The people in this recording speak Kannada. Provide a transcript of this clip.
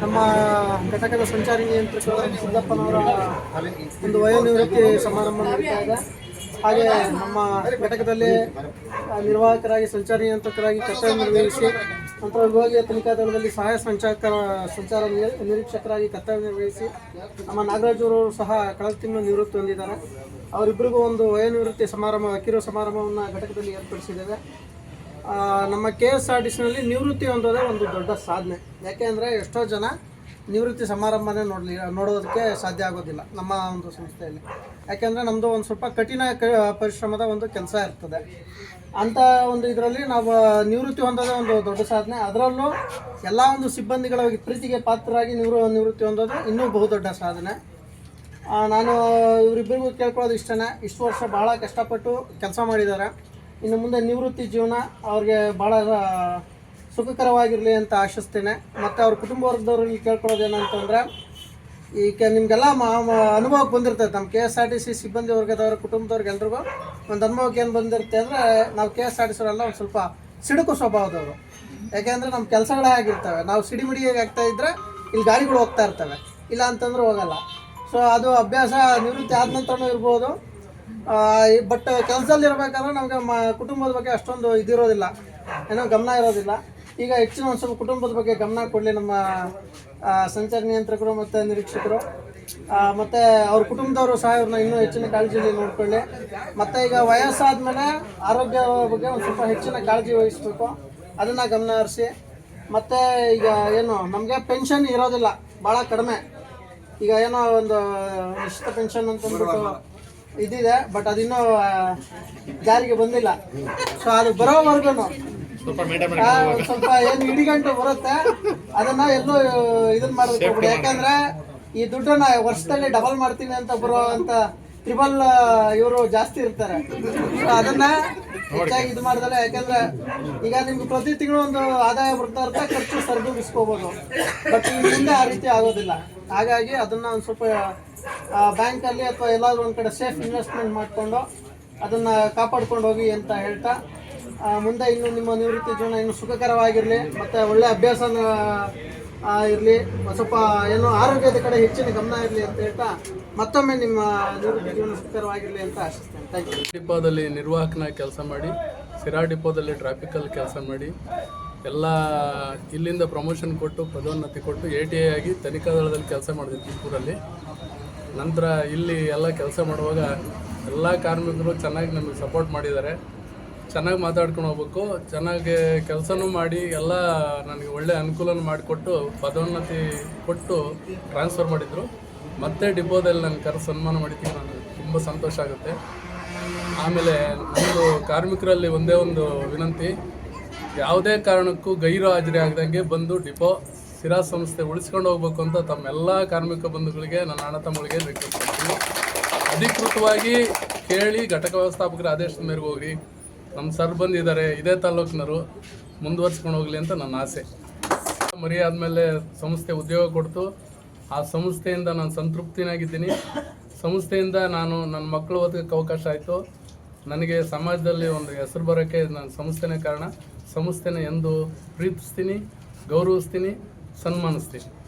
ನಮ್ಮ ಘಟಕದ ಸಂಚಾರಿ ನಿಯಂತ್ರಿಸುವ ಸಿದ್ದಪ್ಪನವರ ಒಂದು ವಯೋನಿವೃತ್ತಿ ಸಮಾರಂಭ ನಡೀತಾ ಇದೆ. ಹಾಗೆ ನಮ್ಮ ಘಟಕದಲ್ಲಿ ನಿರ್ವಾಹಕರಾಗಿ, ಸಂಚಾರಿ ನಿಯಂತ್ರಕರಾಗಿ ಕರ್ತವ್ಯ ನಿರ್ವಹಿಸಿ, ನಂತರ ವಿಭಾಗೀಯ ತನಿಖಾ ದಳದಲ್ಲಿ ಸಹಾಯ ಸಂಚಾರಕ, ಸಂಚಾರ ನಿರೀ- ನಿರೀಕ್ಷಕರಾಗಿ ಕರ್ತವ್ಯ ನಿರ್ವಹಿಸಿ, ನಮ್ಮ ನಾಗರಾಜವರು ಸಹ ಕಳೆದ ತಿಂಗಳು ನಿವೃತ್ತಿ ಹೊಂದಿದ್ದಾರೆ. ಅವರಿಬ್ಬರಿಗೂ ಒಂದು ವಯೋನಿವೃತ್ತಿ ಸಮಾರಂಭ ಕಿರು ಸಮಾರಂಭವನ್ನು ಘಟಕದಲ್ಲಿ ಏರ್ಪಡಿಸಿದ್ದೇವೆ. ನಮ್ಮ ಕೆ ಎಸ್ ಆರ್ ಟಿ ಸಿನಲ್ಲಿ ನಿವೃತ್ತಿ ಹೊಂದೋದೇ ಒಂದು ದೊಡ್ಡ ಸಾಧನೆ. ಯಾಕೆಂದರೆ ಎಷ್ಟೋ ಜನ ನಿವೃತ್ತಿ ಸಮಾರಂಭನೇ ನೋಡಲಿ, ನೋಡೋದಕ್ಕೆ ಸಾಧ್ಯ ಆಗೋದಿಲ್ಲ ನಮ್ಮ ಒಂದು ಸಂಸ್ಥೆಯಲ್ಲಿ. ಯಾಕೆಂದರೆ ನಮ್ಮದು ಒಂದು ಸ್ವಲ್ಪ ಕಠಿಣ ಪರಿಶ್ರಮದ ಒಂದು ಕೆಲಸ ಇರ್ತದೆ. ಅಂಥ ಒಂದು ಇದರಲ್ಲಿ ನಾವು ನಿವೃತ್ತಿ ಹೊಂದೋದೇ ಒಂದು ದೊಡ್ಡ ಸಾಧನೆ. ಅದರಲ್ಲೂ ಎಲ್ಲ ಒಂದು ಸಿಬ್ಬಂದಿಗಳ ಪ್ರೀತಿಗೆ ಪಾತ್ರರಾಗಿ ನಿವೃ ನಿವೃತ್ತಿ ಹೊಂದೋದು ಇನ್ನೂ ಬಹುದೊಡ್ಡ ಸಾಧನೆ. ನಾನು ಇವರಿಬ್ಬರಿಗೂ ಕೇಳ್ಕೊಳ್ಳೋದು ಇಷ್ಟನೇ. ಇಷ್ಟು ವರ್ಷ ಭಾಳ ಕಷ್ಟಪಟ್ಟು ಕೆಲಸ ಮಾಡಿದ್ದಾರೆ. ಇನ್ನು ಮುಂದೆ ನಿವೃತ್ತಿ ಜೀವನ ಅವ್ರಿಗೆ ಭಾಳ ಸುಖಕರವಾಗಿರಲಿ ಅಂತ ಆಶಿಸ್ತೇನೆ. ಮತ್ತು ಅವ್ರ ಕುಟುಂಬ ವರ್ಗದವ್ರಿಗೆ ಕೇಳ್ಕೊಳ್ಳೋದು ಏನಂತಂದರೆ ಈಗ ನಿಮಗೆಲ್ಲ ಅನುಭವಕ್ಕೆ ಬಂದಿರ್ತದೆ. ನಮ್ಮ K S R T C ಸಿಬ್ಬಂದಿ ವರ್ಗದವ್ರ, ಕುಟುಂಬದವ್ರಿಗೆ ಎಲ್ರಿಗೂ ಒಂದು ಅನುಭವಕ್ಕೆ ಏನು ಬಂದಿರುತ್ತೆ ಅಂದರೆ, ನಾವು ಕೆ ಎಸ್ ಆರ್ ಟಿ ಸಿಯವರೆಲ್ಲ ಒಂದು ಸ್ವಲ್ಪ ಸಿಡುಕು ಸ್ವಭಾವದವರು ಯಾಕೆಂದರೆ ನಮ್ಮ ಕೆಲಸಗಳೇ ಆಗಿರ್ತವೆ. ನಾವು ಸಿಡಿಮಿಡಿಯಾಗಿ ಆಗ್ತಾ ಇದ್ದರೆ ಇಲ್ಲಿ ಗಾಡಿಗಳು ಹೋಗ್ತಾ ಇರ್ತವೆ. ಇಲ್ಲ ಅಂತಂದ್ರೆ ಹೋಗಲ್ಲ. ಸೊ ಅದು ಅಭ್ಯಾಸ ನಿವೃತ್ತಿ ಆದ ನಂತರನೂ ಇರ್ಬೋದು. ಬಟ್ ಕೆಲಸದಲ್ಲಿ ಇರಬೇಕಾದ್ರೆ ನಮಗೆ ಮ, ಕುಟುಂಬದ ಬಗ್ಗೆ ಅಷ್ಟೊಂದು ಇದಿರೋದಿಲ್ಲ. ಏನೋ ಗಮನ ಇರೋದಿಲ್ಲ. ಈಗ ಹೆಚ್ಚಿನ ಒಂದು ಸ್ವಲ್ಪ ಕುಟುಂಬದ ಬಗ್ಗೆ ಗಮನ ಕೊಡಲಿ ನಮ್ಮ ಸಂಚಾರ ನಿಯಂತ್ರಕರು ಮತ್ತು ನಿರೀಕ್ಷಕರು. ಮತ್ತು ಅವ್ರ ಕುಟುಂಬದವರು ಸಹ ಇವ್ರನ್ನ ಇನ್ನೂ ಹೆಚ್ಚಿನ ಕಾಳಜಿಯಲ್ಲಿ ನೋಡ್ಕೊಳ್ಳಿ. ಮತ್ತು ಈಗ ವಯಸ್ಸಾದ್ಮೇಲೆ ಆರೋಗ್ಯ ಬಗ್ಗೆ ಒಂದು ಸ್ವಲ್ಪ ಹೆಚ್ಚಿನ ಕಾಳಜಿ ವಹಿಸಬೇಕು. ಅದನ್ನು ಗಮನ ಹರಿಸಿ. ಮತ್ತು ಈಗ ಏನು, ನಮಗೆ ಪೆನ್ಷನ್ ಇರೋದಿಲ್ಲ. ಭಾಳ ಕಡಿಮೆ. ಈಗ ಏನೋ ಒಂದು ನಿಶ್ಚಿತ ಪೆನ್ಷನ್ ಅಂತ ಅಂದ್ಬಿಟ್ಟು ಇದಿದೆ ಬಟ್ ಅದಿನ್ನೂ ಜಾರಿಗೆ ಬಂದಿಲ್ಲ. ಸೊ ಅದು ಬರೋವರೆಗೂ ಸ್ವಲ್ಪ ಏನು ಇಡಿಗಂಟು ಬರುತ್ತೆ ಅದನ್ನ ಎಲ್ಲೂ ಇದನ್ನ ಮಾಡಬೇಕು. ಯಾಕಂದ್ರೆ ಈ ದುಡ್ಡನ್ನ ವರ್ಷದಲ್ಲಿ ಡಬಲ್ ಮಾಡ್ತೀನಿ ಅಂತ ಬರೋ ಅಂತ ತ್ರಿಬಲ್ ಇವರು ಜಾಸ್ತಿ ಇರ್ತಾರೆ. ಸೊ ಅದನ್ನ ಹೆಚ್ಚಾಗಿ ಇದು ಮಾಡ್ದಲ್ಲ ಯಾಕಂದ್ರೆ ಈಗ ನಿಮ್ಗೆ ಪ್ರತಿ ತಿಂಗಳು ಒಂದು ಆದಾಯ ಬರ್ತಾ ಇರ್ತಾ ಖರ್ಚು ಸರಿದೂಗಿಸ್ಕೋಬೋದು ಬಟ್ ಮುಂದೆ ಆ ರೀತಿ ಆಗೋದಿಲ್ಲ. ಹಾಗಾಗಿ ಅದನ್ನ ಒಂದು ಸ್ವಲ್ಪ ಬ್ಯಾಂಕಲ್ಲಿ ಅಥವಾ ಎಲ್ಲಾದ್ರೂ ಒಂದು ಕಡೆ ಸೇಫ್ ಇನ್ವೆಸ್ಟ್ಮೆಂಟ್ ಮಾಡಿಕೊಂಡು ಅದನ್ನ ಕಾಪಾಡ್ಕೊಂಡು ಹೋಗಿ ಅಂತ ಹೇಳ್ತಾ ಮುಂದೆ ಇನ್ನು ನಿಮ್ಮ ನಿವೃತ್ತಿ ಜೀವನ ಇನ್ನು ಸುಖಕರವಾಗಿರಲಿ, ಮತ್ತು ಒಳ್ಳೆ ಅಭ್ಯಾಸ ಇರಲಿ, ಸ್ವಲ್ಪ ಏನು ಆರೋಗ್ಯದ ಕಡೆ ಹೆಚ್ಚಿನ ಗಮನ ಇರಲಿ ಅಂತ ಹೇಳ್ತಾ ಮತ್ತೊಮ್ಮೆ ನಿಮ್ಮ ನಿವೃತ್ತಿ ಜೀವನ ಸುಖಕರವಾಗಿರಲಿ ಅಂತ ಆಶಿಸ್ತೇನೆ. ಥ್ಯಾಂಕ್ ಯು ಡಿಪೋದಲ್ಲಿ ನಿರ್ವಾಹಕನಾಗಿ ಕೆಲಸ ಮಾಡಿ ಸಿರಾ ಡಿಪೋದಲ್ಲಿ ಟ್ರಾಫಿಕಲ್ಲಿ ಕೆಲಸ ಮಾಡಿ ಎಲ್ಲ ಇಲ್ಲಿಂದ ಪ್ರಮೋಷನ್ ಕೊಟ್ಟು, ಪದೋನ್ನತಿ ಕೊಟ್ಟು ಎ ಟಿ ಐ ಆಗಿ ತನಿಖಾ ದಳದಲ್ಲಿ ಕೆಲಸ ಮಾಡಿದೆ ತುಮಕೂರಲ್ಲಿ. ನಂತರ ಇಲ್ಲಿ ಎಲ್ಲ ಕೆಲಸ ಮಾಡುವಾಗ ಎಲ್ಲ ಕಾರ್ಮಿಕರು ಚೆನ್ನಾಗಿ ನಮಗೆ ಸಪೋರ್ಟ್ ಮಾಡಿದ್ದಾರೆ. ಚೆನ್ನಾಗಿ ಮಾತಾಡ್ಕೊಂಡು ಹೋಗ್ಬೇಕು. ಚೆನ್ನಾಗಿ ಕೆಲಸನೂ ಮಾಡಿ, ಎಲ್ಲ ನನಗೆ ಒಳ್ಳೆ ಅನುಕೂಲನೂ ಮಾಡಿಕೊಟ್ಟು, ಪದೋನ್ನತಿ ಕೊಟ್ಟು ಟ್ರಾನ್ಸ್ಫರ್ ಮಾಡಿದರು. ಮತ್ತೆ ಡಿಪೋದಲ್ಲಿ ನನ್ನ ಕರೆ ಸನ್ಮಾನ ಮಾಡಿದ್ದೀನಿ. ನನಗೆ ತುಂಬ ಸಂತೋಷ ಆಗುತ್ತೆ. ಆಮೇಲೆ ನಮ್ಮದು ಕಾರ್ಮಿಕರಲ್ಲಿ ಒಂದೇ ಒಂದು ವಿನಂತಿ. ಯಾವುದೇ ಕಾರಣಕ್ಕೂ ಗೈರು ಹಾಜರಿ ಆಗದಂಗೆ ಬಂದು ಡಿಪೋ ಸಿರಾ ಸಂಸ್ಥೆ ಉಳಿಸ್ಕೊಂಡು ಹೋಗ್ಬೇಕು ಅಂತ ತಮ್ಮೆಲ್ಲ ಕಾರ್ಮಿಕ ಬಂಧುಗಳಿಗೆ, ನನ್ನ ಅಣ್ಣ ತಮ್ಮಗಳಿಗೆ ಮಾಡ್ತೀನಿ ಅಧಿಕೃತವಾಗಿ ಕೇಳಿ ಘಟಕ ವ್ಯವಸ್ಥಾಪಕರ ಆದೇಶದ ಮೇರೆಗೆ ಹೋಗಿ ನಮ್ಮ ಸರ್ ಬಂದಿದ್ದಾರೆ, ಇದೇ ತಾಲೂಕಿನವರು ಮುಂದುವರ್ಸ್ಕೊಂಡು ಹೋಗಲಿ ಅಂತ ನನ್ನ ಆಸೆ. ಮರಿ ಆದಮೇಲೆ ಸಂಸ್ಥೆ ಉದ್ಯೋಗ ಕೊಡ್ತು. ಆ ಸಂಸ್ಥೆಯಿಂದ ನಾನು ಸಂತೃಪ್ತಿನಾಗಿದ್ದೀನಿ. ಸಂಸ್ಥೆಯಿಂದ ನಾನು ನನ್ನ ಮಕ್ಕಳು ಓದೋಕ್ಕೆ ಅವಕಾಶ ಆಯಿತು. ನನಗೆ ಸಮಾಜದಲ್ಲಿ ಒಂದು ಹೆಸರು ಬರೋಕ್ಕೆ ನನ್ನ ಸಂಸ್ಥೆನೇ ಕಾರಣ. ಸಂಸ್ಥೆನ ಎಂದು ಪ್ರೀತಿಸ್ತೀನಿ ಗೌರವಿಸ್ತೀನಿ ಸನ್ಮಾನಿಸ್ತೀನಿ.